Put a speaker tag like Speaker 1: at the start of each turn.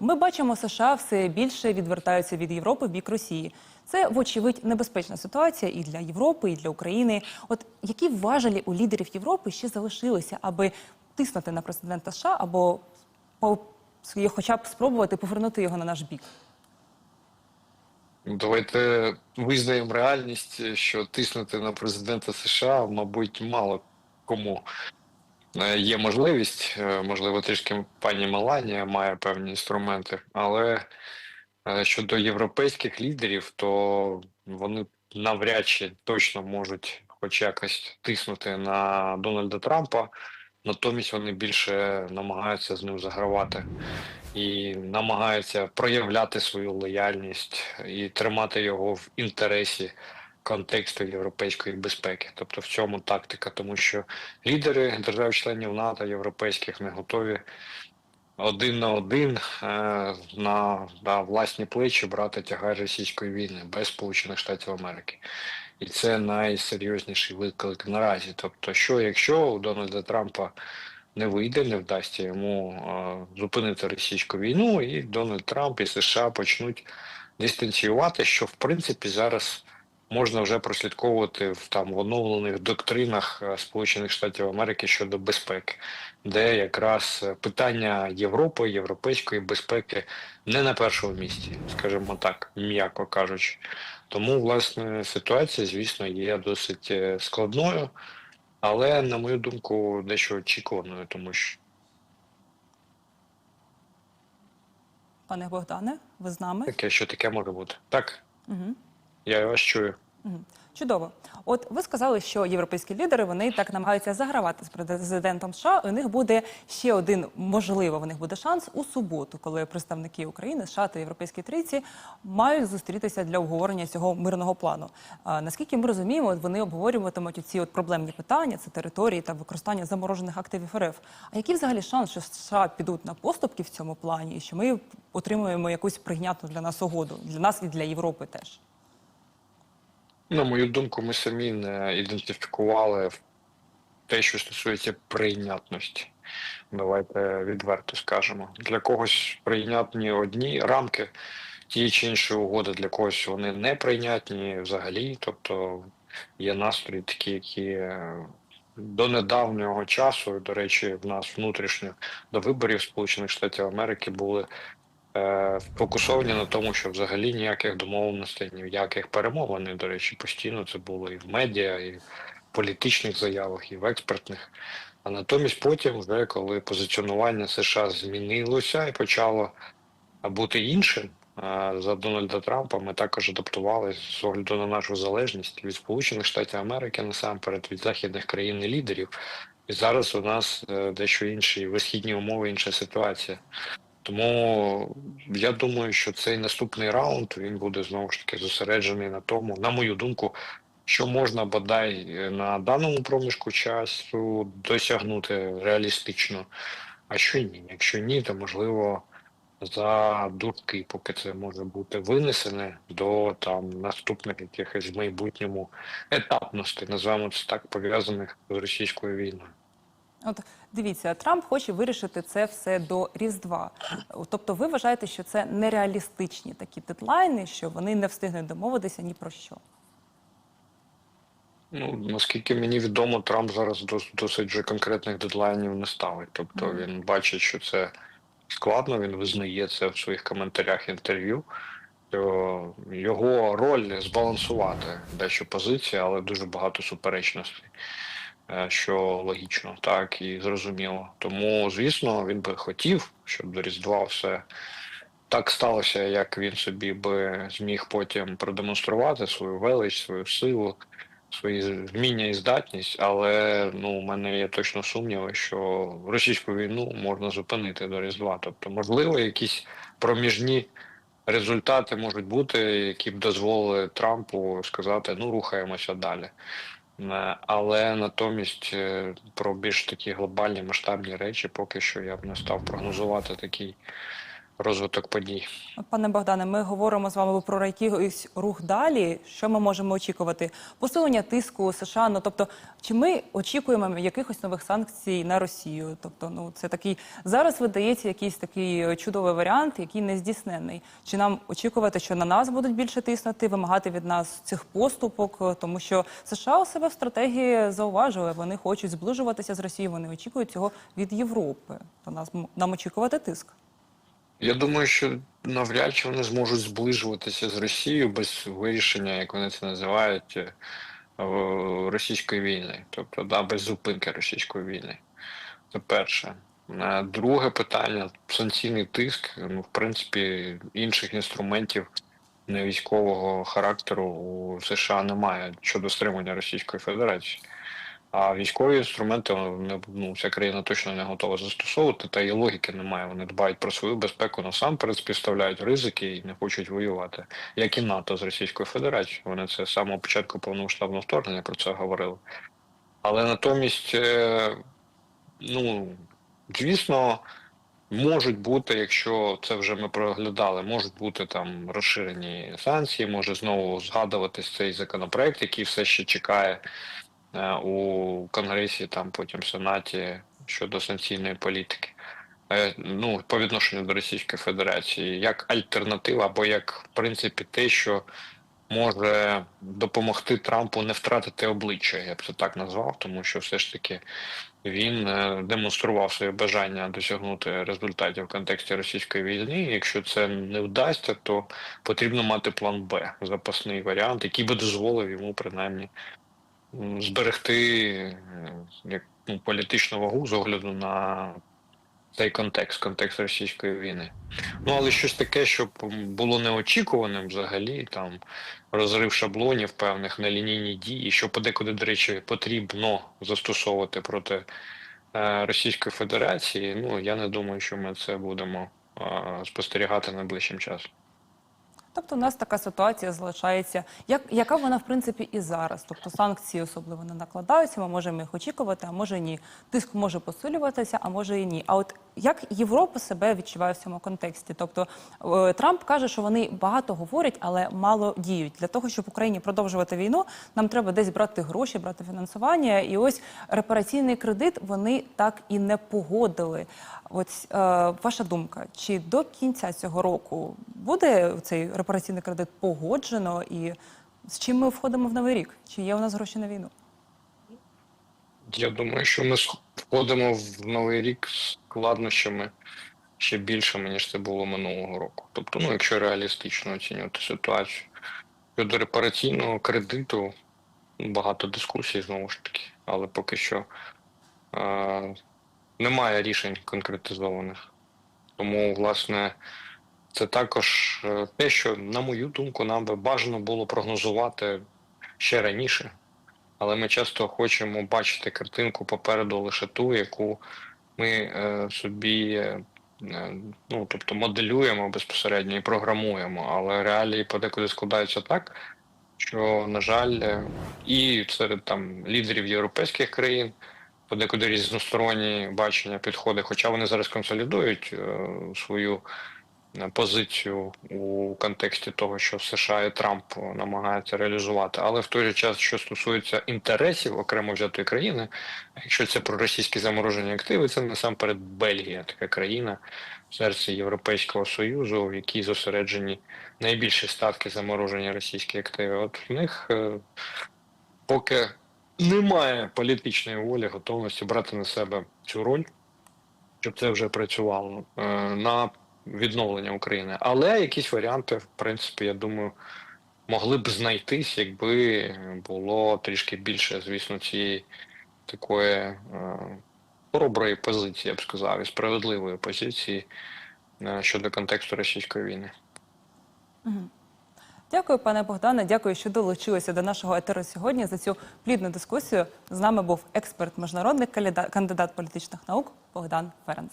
Speaker 1: Ми бачимо, США все більше відвертаються від Європи в бік Росії. Це, вочевидь, небезпечна ситуація і для Європи, і для України. От які важелі у лідерів Європи ще залишилися, аби тиснути на президента США або хоча б спробувати повернути його на наш бік?
Speaker 2: Ну, Давайте визнаємо реальність, що тиснути на президента США, мабуть, мало кому є можливість. Е, Можливо, трішки пані Меланія має певні інструменти, але е, щодо європейських лідерів, то вони навряд чи точно можуть хоч якось тиснути на Дональда Трампа. Натомість вони більше намагаються з ним загравати і намагаються проявляти свою лояльність і тримати його в інтересі контексту європейської безпеки. Тобто в цьому тактика, тому що лідери держав-членів НАТО європейських не готові один на один е, на, на власні плечі брати тягар російської війни без Сполучених Штатів Америки. І це найсерйозніший виклик наразі. Тобто, що якщо у Дональда Трампа не вийде, не вдасться йому е, зупинити російську війну, і Дональд Трамп і США почнуть дистанціювати, що в принципі зараз можна вже прослідковувати в там в оновлених доктринах е, Сполучених Штатів Америки щодо безпеки, де якраз е, питання Європи, європейської безпеки не на першому місці, скажімо так, м'яко кажучи. Тому, власне, ситуація, звісно, є досить е, складною, але, на мою думку, дещо очікуваною, тому що
Speaker 1: Пане Богдане, ви з нами?
Speaker 2: таке, що таке може бути. Так,
Speaker 1: Угу.
Speaker 2: Я вас чую.
Speaker 1: Чудово. От ви сказали, що європейські лідери вони так намагаються загравати з президентом США. У них буде ще один, можливо, у них буде шанс у суботу, коли представники України, США та Європейські трійці мають зустрітися для обговорення цього мирного плану. А, наскільки ми розуміємо, вони обговорюватимуть ці от проблемні питання: це території та використання заморожених активів РФ. А який взагалі шанс, що США підуть на поступки в цьому плані, і що ми отримуємо якусь прийнятну для нас угоду для нас і для Європи теж?
Speaker 2: На мою думку, ми самі не ідентифікували те, що стосується прийнятності. Давайте відверто скажемо. Для когось прийнятні одні рамки, ті чи інші угоди, для когось вони не прийнятні взагалі. Тобто є настрої такі, які е, до недавнього часу, до речі, в нас внутрішньо до виборів Сполучених Штатів Америки були фокусовані на тому, що взагалі ніяких домовленостей, ніяких перемовин, до речі, постійно це було і в медіа, і в політичних заявах, і в експертних. А натомість потім, вже коли позиціонування США змінилося і почало бути іншим, е, за Дональда Трампа ми також адаптувалися з огляду на нашу залежність від Сполучених Штатів Америки насамперед від західних країн і лідерів. І зараз у нас е, дещо інші висхідні умови, інша ситуація. Тому я думаю, що цей наступний раунд він буде знову ж таки зосереджений на тому, на мою думку, що можна бодай на даному проміжку часу досягнути реалістично. А що ні? Якщо ні, то можливо за дурки, поки це може бути винесене до там наступних якихось в майбутньому етапностей, називаємо це так, пов'язаних з російською війною.
Speaker 1: От дивіться, Трамп хоче вирішити це все до Різдва. Тобто, ви вважаєте, що це нереалістичні такі дедлайни, що вони не встигнуть домовитися ні про що?
Speaker 2: Ну, наскільки мені відомо, Трамп зараз дос- досить вже конкретних дедлайнів не ставить. Тобто він бачить, що це складно, він визнає це в своїх коментарях інтерв'ю. Його роль збалансувати дещо позиції, але дуже багато суперечностей, що логічно, так і зрозуміло. Тому, звісно, він би хотів, щоб до Різдва все так сталося, як він собі би зміг потім продемонструвати свою велич, свою силу, свої вміння і здатність. Але ну, у мене є точно сумніви, що російську війну можна зупинити до Різдва. Тобто, можливо, якісь проміжні результати можуть бути, які б дозволили Трампу сказати: ну рухаємося далі. Е, Але натомість е, про більш такі глобальні масштабні речі, поки що я б не став прогнозувати такий розвиток подій.
Speaker 1: Пане Богдане, ми говоримо з вами про якийсь рух далі. Що ми можемо очікувати? Посилення тиску США. Ну тобто, чи ми очікуємо якихось нових санкцій на Росію? Тобто, ну це такий зараз видається якийсь такий чудовий варіант, який не здійснений. Чи нам очікувати, що на нас будуть більше тиснути, вимагати від нас цих поступок? Тому що США у себе в стратегії зауважили, вони хочуть зближуватися з Росією. Вони очікують цього від Європи. То нас нам очікувати тиск.
Speaker 2: Я думаю, що навряд чи вони зможуть зближуватися з Росією без вирішення, як вони це називають, е, російської війни, тобто да, без зупинки російської війни. Це перше. Е, Друге питання санкційний тиск. Ну, в принципі, інших інструментів не військового характеру у США немає щодо стримання Російської Федерації. А військові інструменти не- ну, вся країна точно не готова застосовувати, та і логіки немає. Вони дбають про свою безпеку насамперед, співставляють ризики і не хочуть воювати, як і НАТО з Російською Федерацією. Вони це з самого початку повномасштабного вторгнення про це говорили. Але натомість, е, ну звісно, можуть бути, якщо це вже ми проглядали, можуть бути там розширені санкції, може знову згадуватись цей законопроект, який все ще чекає е, у Конгресі, там потім Сенаті щодо санкційної політики. Е, Ну, по відношенню до Російської Федерації, як альтернатива, або як в принципі те, що може допомогти Трампу не втратити обличчя, я б це так назвав, тому що все ж таки він е, демонстрував своє бажання досягнути результатів в контексті російської війни. Якщо це не вдасться, то потрібно мати план Б, запасний варіант, який би дозволив йому принаймні зберегти як ну, політичну вагу з огляду на цей контекст, контекст російської війни. Ну але щось таке, щоб було неочікуваним взагалі, там розрив шаблонів певних на лінійні дії, що подекуди, до речі, потрібно застосовувати проти е, Російської Федерації. Ну я не думаю, що ми це будемо е, спостерігати найближчим часом.
Speaker 1: Тобто у нас така ситуація залишається, як, яка вона в принципі і зараз. Тобто санкції особливо не накладаються, ми можемо їх очікувати, а може ні. Тиск може посилюватися, а може і ні. А от як Європа себе відчуває в цьому контексті? Тобто е, Трамп каже, що вони багато говорять, але мало діють. Для того, щоб Україні продовжувати війну, нам треба десь брати гроші, брати фінансування. І ось репараційний кредит вони так і не погодили. От е, ваша думка, чи до кінця цього року буде цей репараційний кредит погоджено, і з чим ми входимо в новий рік? Чи є у нас гроші на війну?
Speaker 2: Я думаю, що ми входимо в новий рік з складнощами ще більшими, ніж це було минулого року. Тобто, ну, якщо реалістично оцінювати ситуацію. Щодо репараційного кредиту, багато дискусій знову ж таки, але поки що е- немає рішень конкретизованих. Тому, власне, це також е, те, що, на мою думку, нам би бажано було прогнозувати ще раніше. Але ми часто хочемо бачити картинку попереду лише ту, яку ми е, собі е, е, ну, тобто моделюємо безпосередньо і програмуємо. Але реалії подекуди складаються так, що, на жаль, і серед там лідерів європейських країн подекуди різносторонні бачення, підходи, хоча вони зараз консолідують е, свою позицію у контексті того, що США і Трамп намагаються реалізувати, але в той же час, що стосується інтересів окремо взятої країни, якщо це про російські заморожені активи, це насамперед Бельгія, така країна в серці Європейського союзу, в якій зосереджені найбільші статки заморожені російські активи. От в них е, поки немає політичної волі, готовності брати на себе цю роль, щоб це вже працювало е, на відновлення України. Але якісь варіанти, в принципі, я думаю, могли б знайтись, якби було трішки більше, звісно, цієї такої е, хороброї позиції, я б сказав, і справедливої позиції е, щодо контексту російської війни.
Speaker 1: Дякую, пане Богдане. Дякую, що долучилися до нашого етеру сьогодні. За цю плідну дискусію з нами був експерт, міжнародний кандидат, політичних наук Богдан Ференц.